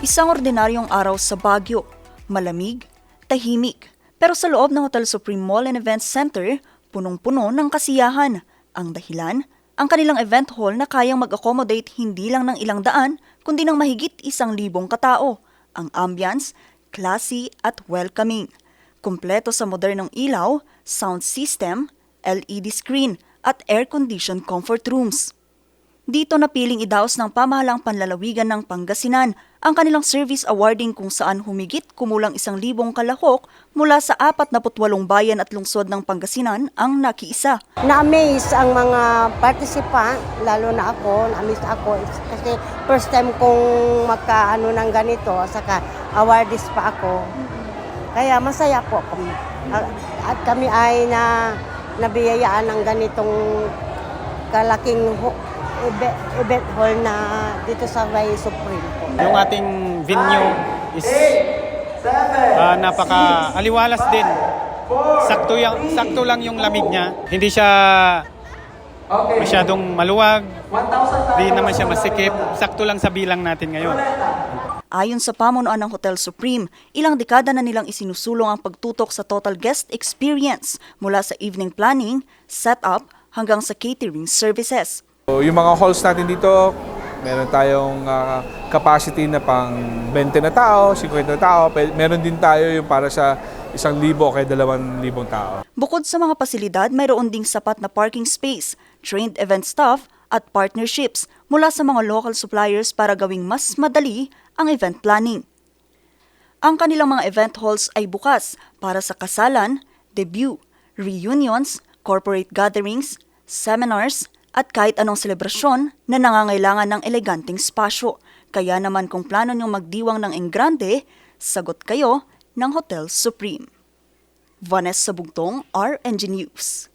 Isang ordinaryong araw sa Baguio. Malamig, tahimik. Pero sa loob ng Hotel Supreme Mall and Events Center, punong-puno ng kasiyahan. Ang dahilan, ang kanilang event hall na kayang mag-accommodate hindi lang ng ilang daan, kundi ng mahigit isang libong katao. Ang ambience, classy at welcoming. Kumpleto sa modernong ilaw, sound system, LED screen at air-conditioned comfort rooms. Dito napiling idaos ng pamahalang panlalawigan ng Pangasinan ang kanilang service awarding kung saan humigit kumulang isang libong kalahok mula sa 48 bayan at lungsod ng Pangasinan ang nakiisa. Na-amaze ang mga participant, lalo na ako, na-amaze ako kasi first time kong magkaano ng ganito, saka awardees pa ako. Kaya masaya po kami. At kami ay na nabiyayaan ng ganitong kalaking event hall na dito sa Ray Supreme po. Yung ating venue is ah, napaka aliwalas din. Sakto, yung, sakto lang yung lamig niya. Hindi siya masyadong maluwag. Hindi naman siya masikip. Sakto lang sa bilang natin ngayon. Ayon sa pamunuan ng Hotel Supreme, ilang dekada na nilang isinusulong ang pagtutok sa total guest experience mula sa evening planning, setup, hanggang sa catering services. So, yung mga halls natin dito, meron tayong ah, capacity na pang 20 na tao, 50 na tao. Meron din tayo yung para sa isang libo o kaya dalawang libong tao. Bukod sa mga pasilidad, mayroon ding sapat na parking space, trained event staff, at partnerships mula sa mga local suppliers para gawing mas madali ang event planning. Ang kanilang mga event halls ay bukas para sa kasalan, debut, reunions, corporate gatherings, seminars, at kahit anong selebrasyon na nangangailangan ng eleganteng spasyo. Kaya naman kung plano niyong magdiwang ng enggrande, sagot kayo ng Hotel Supreme. Vanessa Bugtong, RNG News.